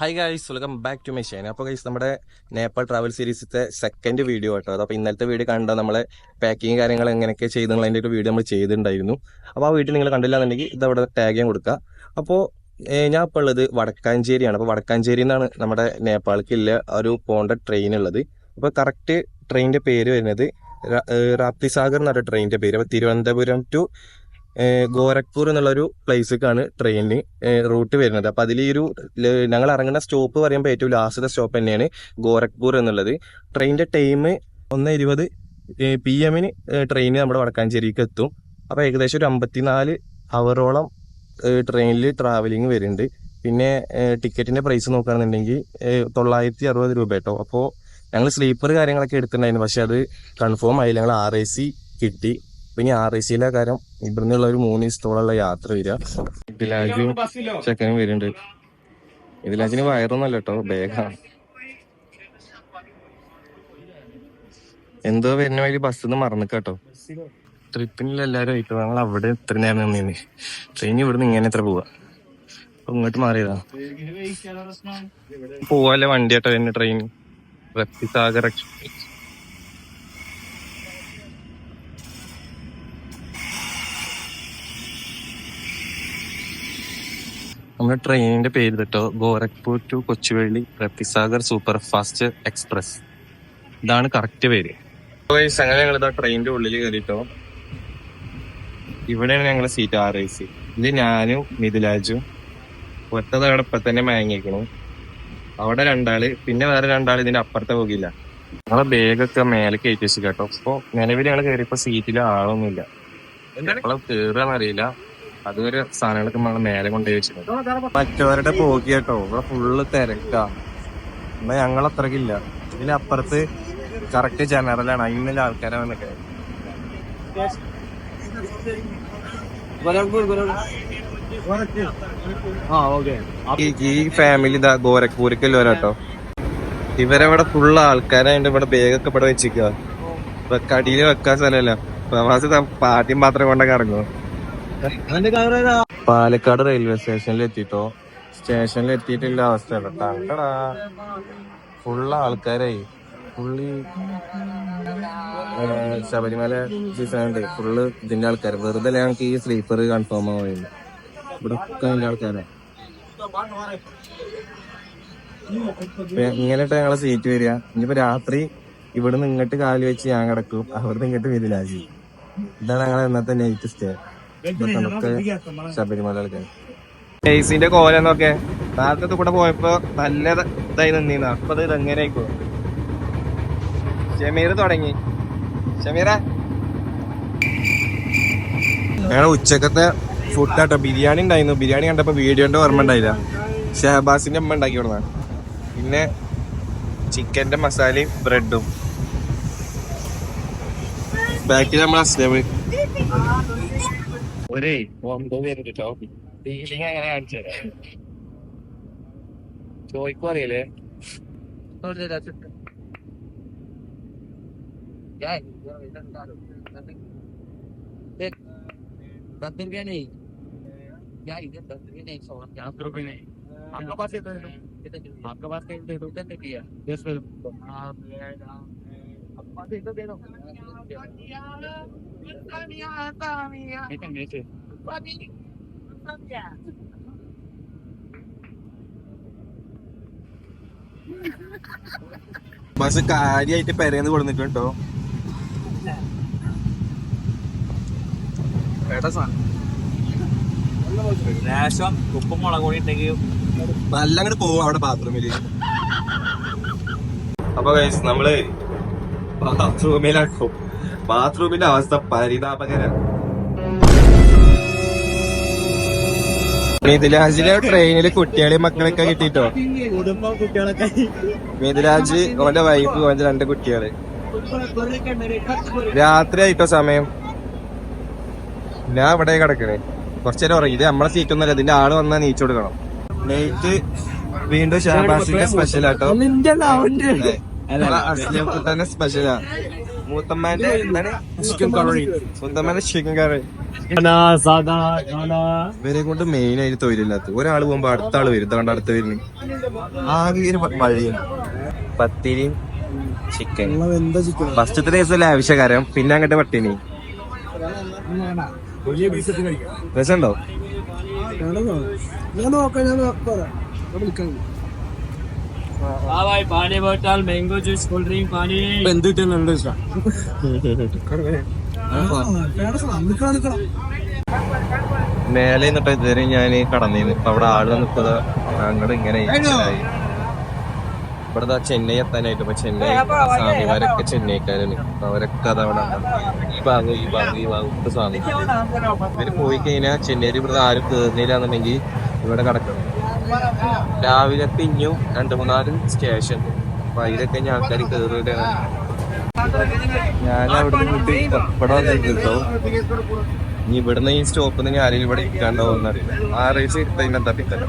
Hi guys welcome back to my channel അപ്പോൾ guys നമ്മുടെ Nepal travel സീരീസിത്തെ സെക്കൻഡ് വീഡിയോ കേട്ടോ. അപ്പോൾ ഇന്നലത്തെ വീഡിയോ കണ്ട നമ്മൾ പാക്കിങ് കാര്യങ്ങൾ എങ്ങനെയൊക്കെ ചെയ്തെന്നുള്ളതിന്റെ ഒരു വീഡിയോ നമ്മൾ ചെയ്തിട്ടുണ്ടായിരുന്നു. അപ്പോൾ ആ വീഡിയോ നിങ്ങൾ കണ്ടില്ല എന്നുണ്ടെങ്കിൽ ഇതവിടെ ടാഗ് ചെയ്യാൻ കൊടുക്കുക അപ്പോൾ ഞാൻ ഇപ്പോൾ ഉള്ളത് വടക്കാഞ്ചേരിയാണ്. അപ്പോൾ വടക്കാഞ്ചേരി എന്നാണ് നമ്മുടെ നേപ്പാളിലേക്കുള്ള ഒരു പോകേണ്ട ട്രെയിൻ ഉള്ളത്. അപ്പോൾ കറക്റ്റ് ട്രെയിനിന്റെ പേര് വരുന്നത് ര- സാഗർ എന്നൊരു ട്രെയിനിന്റെ പേര്. തിരുവനന്തപുരം ടു ഗോരഖ്പൂർ എന്നുള്ളൊരു പ്ലേസിലേക്കാണ് ട്രെയിനിന് റൂട്ട് വരുന്നത്. അപ്പോൾ അതിൽ ഈ ഒരു ഞങ്ങൾ ഇറങ്ങുന്ന സ്റ്റോപ്പ് പറയുമ്പോൾ ഏറ്റവും ലാസ്റ്റ് സ്റ്റോപ്പ് തന്നെയാണ് ഗോരഖ്പൂർ എന്നുള്ളത്. ട്രെയിനിന്റെ ടൈം ഒന്ന് ഇരുപത് പി എമ്മിന് ട്രെയിൻ നമ്മുടെ വടക്കാഞ്ചേരിക്ക് എത്തും. അപ്പോൾ ഏകദേശം ഒരു അമ്പത്തിനാല് അവറോളം ട്രെയിനിൽ ട്രാവലിംഗ് വരുന്നുണ്ട്. പിന്നെ ടിക്കറ്റിന്റെ പ്രൈസ് നോക്കുകയാണെന്നുണ്ടെങ്കിൽ തൊള്ളായിരത്തി അറുപത് രൂപ കേട്ടോ. അപ്പോൾ ഞങ്ങൾ സ്ലീപ്പർ കാര്യങ്ങളൊക്കെ എടുത്തിട്ടുണ്ടായിരുന്നു. പക്ഷെ അത് കൺഫേം ആയില്ല. ഞങ്ങൾ ആർ ഐ സി കിട്ടി. പിന്നെ ആർ ഐ സിയിലെ കാര്യം ഇവിടുന്നുള്ള ഒരു മൂന്ന് ദിവസത്തോളമുള്ള യാത്ര വരിക. ഇതിലാജും ചെക്കനും വരുന്നുണ്ട്. ഇതിലാജിന് വയറൊന്നല്ല കേട്ടോ ബാഗാണ്. എന്തോ വരുന്ന വഴി ബസ് നിന്ന് മറന്നു കേട്ടോ. ട്രിപ്പിനിൽ എല്ലാരും ആയിട്ട് ഞങ്ങൾ അവിടെ ഇത്ര നേരം നിന്നേ ട്രെയിൻ ഇവിടുന്ന് ഇങ്ങനെ എത്ര പോവാ? അപ്പൊ ഇങ്ങോട്ട് മാറിയതാ. പോവാല്ലേ വണ്ടി കേട്ടോ എന്നെ ട്രെയിൻ രക്തിസാഗർ എക്സ്പ്രസ് നമ്മുടെ ട്രെയിനിന്റെ പേര് കേട്ടോ Gorakhpur to Kochuveli Raktisagar super fast express. ഇതാണ് കറക്റ്റ് പേര്. അങ്ങനെ ഞങ്ങൾ ഇതാ ട്രെയിനിന്റെ ഉള്ളിൽ കയറിട്ടോ ഇവിടെയാണ് ഞങ്ങളുടെ സീറ്റ് ആർ ഐ സി. ഇത് ഞാനും മിഥുലാജും ഒറ്റ തവണ ഇപ്പം തന്നെ മയങ്ങിക്കണു അവിടെ രണ്ടാൾ പിന്നെ വേറെ രണ്ടാൾ ഇതിന്റെ അപ്പുറത്തെ പോകില്ല. ഞങ്ങളെ ബാഗൊക്കെ മേലെ കയറ്റി വെച്ചു കേട്ടോ. അപ്പൊ നിലവിൽ ഞങ്ങൾ കയറിയപ്പോ സീറ്റിൽ ആളൊന്നുമില്ല. നമ്മളെ കേറാന്നറിയില്ല അതുവരെ സാധനങ്ങളൊക്കെ നമ്മളെ മേലെ കൊണ്ടുപോയി വെച്ചിട്ടുണ്ട്. മറ്റവരുടെ പോക്കി കേട്ടോ. ഇവിടെ ഫുള്ള് തിരക്കാ. എന്നാ ഞങ്ങൾ അത്രക്കില്ല. ഇതിലപ്പുറത്ത് കറക്റ്റ് ജനറലാണ് അതിനുള്ള ആൾക്കാരാണെന്നൊക്കെ ഈ- ഈ ഫാമിലി ഇതാ ഗോരഖ്പൂരിക്കല്ലോ കേട്ടോ ഇവരവിടെ ഫുള്ള് ആൾക്കാരായിട്ട് ഇവിടെ ബേഗൊക്കെ ഇവിടെ വെച്ചിക്കുക കടിയിൽ വെക്കാൻ സ്ഥലമല്ല. പ്രവാസി പാട്ടിയും മാത്രം കൊണ്ടൊക്കെ ഇറങ്ങും പാലക്കാട് റെയിൽവേ സ്റ്റേഷനിൽ എത്തിട്ടോ? സ്റ്റേഷനിൽ എത്തിയിട്ടില്ല. അവസ്ഥ കണ്ടടാ ഫുള്ള് ആൾക്കാരായി. ഫുള്ളി ശബരിമല സീസൺ ഉണ്ട് ഫുള്ള് ഇതിന്റെ ആൾക്കാർ വെറുതെ ഞങ്ങൾക്ക് ഈ സ്ലീപ്പർ കൺഫേം ആവുന്നു ഇവിടെ ഒക്കെ അതിന്റെ ആൾക്കാരാ ഇങ്ങനെട്ട് ഞങ്ങളെ സീറ്റ് വരിക. ഇനിയിപ്പോ രാത്രി ഇവിടുന്ന് ഇങ്ങോട്ട് കാലി വെച്ച് ഞാൻ കിടക്കും. അവിടുന്ന് ഇങ്ങോട്ട് വരില്ല ആജി ഇതാണ് ഞങ്ങളെ ഇന്നത്തെ നൈറ്റ് സ്റ്റേ നമുക്ക് ശബരിമല കളിക്കാൻ ഏസിന്റെ കോലെന്നൊക്കെ നേരത്തെ കൂടെ പോയപ്പോ നല്ല ഇതായി നിന്നീന്ന്. അപ്പൊ ഇത് എങ്ങനെ ആയിക്കോ ഷമീർ തുടങ്ങി. ഷമീറ. ഞങ്ങളെ ഉച്ചക്കത്തെ ഫുഡ് കേട്ടോ ബിരിയാണി ഉണ്ടായിരുന്നു ബിരിയാണി കണ്ടപ്പോൾ വീഡിയോന്റെ ഓർമ്മ ഉണ്ടായില്ല ഷഹബാസിന്റെ അമ്മ ഉണ്ടാക്കി കൊടുത്താണ് പിന്നെ ചിക്കന്റെ മസാലയും ബ്രെഡും ബാക്കി നമ്മൾ അസ്ലമി ഒരേ ബിരിയാണി नहीं क्या इधर दस रुपये नहीं सौ दस रुपये नहीं आपके पास कितने आपके पास कितने रुपये ने दिया दस रुपये आपके पास एक तो दे दो नीचे नीचे ബസ് കാര്യമായിട്ട് പെരേന്ന് കൊടുത്തിട്ട് കേട്ടോ ലേശം ഉപ്പും മുളക് പൊടി ഉണ്ടെങ്കിൽ നല്ല അങ്ങോട്ട് പോകും അവിടെ ബാത്റൂമിൽ. അപ്പൊ ഗൈസ് നമ്മൾ ബാത്റൂമിലാക്കും. ബാത്റൂമിന്റെ അവസ്ഥ പരിതാപകര. മിഥുരാജിലെ ട്രെയിനിൽ കുട്ടികളെയും മക്കളൊക്കെ കിട്ടിട്ടോ? കുടുംബം കുട്ടികളൊക്കെ. മിഥിലാജ് ഓന്റെ വൈഫ് ഓന്റെ രണ്ട് കുട്ടികൾ. രാത്രി ആയിട്ടോ സമയം? ഞാൻ ഇവിടെ കിടക്കണേ. കുറച്ചേരം ഉറങ്ങി. ഇത് നമ്മളെ സീറ്റ് ഒന്നല്ല ഇതിന്റെ ആൾ വന്നാൽ നീച്ചു കൊടുക്കണം. നൈറ്റ് വീണ്ടും ഷാബാസിന്റെ സ്പെഷ്യൽ ആട്ടോ. തന്നെ സ്പെഷ്യലാ മൂത്തമ്മാന്റെ ചിക്കൻ കറി സ്വന്തമാന്റെ ചിക്കൻ കറി ഇവരെ കൊണ്ട് മെയിൻ ആയിട്ട് തൊഴിലില്ലാത്ത ഒരാൾ പോകുമ്പോ അടുത്ത ആൾ വരും. ഇതാണ്ട് അടുത്ത് വരുന്നു. ആകെ ഒരു പത്തിരിയും ചിക്കൻ ഫസ്റ്റത്തെ ദിവസം ആവശ്യകാരം പിന്നെ അങ്ങോട്ട് പട്ടിണി. രസമുണ്ടോ? ഞാൻ നോക്കാം ഞാൻ പറയാം മേലെ നിന്നിട്ട് ഇതുവരെ ഞാൻ കടന്നിരുന്നു ഇപ്പൊ അവിടെ ആൾ നിൽക്കുന്നത് അങ്ങോട്ട് ഇങ്ങനെ ഇരിക്കലായി. ഇവിടെ ദാ ചെന്നൈ എത്താനായിട്ട് ഇപ്പൊ ചെന്നൈ സ്വാമിമാരൊക്കെ ചെന്നൈക്കാരാണ് അപ്പൊ അവരൊക്കെ അതവിടെ ഈ ഭാഗം ഈ ഭാഗം ഈ ഭാഗം ഇപ്പൊ സ്വാമി ഇവർ പോയി കഴിഞ്ഞാൽ ചെന്നൈയിൽ ഇവിടെ ആരും കേറുന്നില്ല എന്നുണ്ടെങ്കിൽ ഇവിടെ കിടക്കണം. രാവിലെ പിഞ്ഞും രണ്ടു മൂന്നാൽ സ്റ്റേഷൻ അപ്പൊ അതിലൊക്കെ ഞാൻ ആൾക്കാർ കയറിയിട്ട് ഞാൻ അവിടെ നിന്നിട്ട് ഇവിടെ വന്നിട്ടോ ഇനി ഇവിടുന്ന് ഈ സ്റ്റോപ്പിൽ നിന്ന് ആരെങ്കിലും ഇവിടെ ഇരിക്കാണ്ടാവും എന്നറിയില്ല ആ റേസ് എടുത്തതിന് എന്താ പിത്തല്ല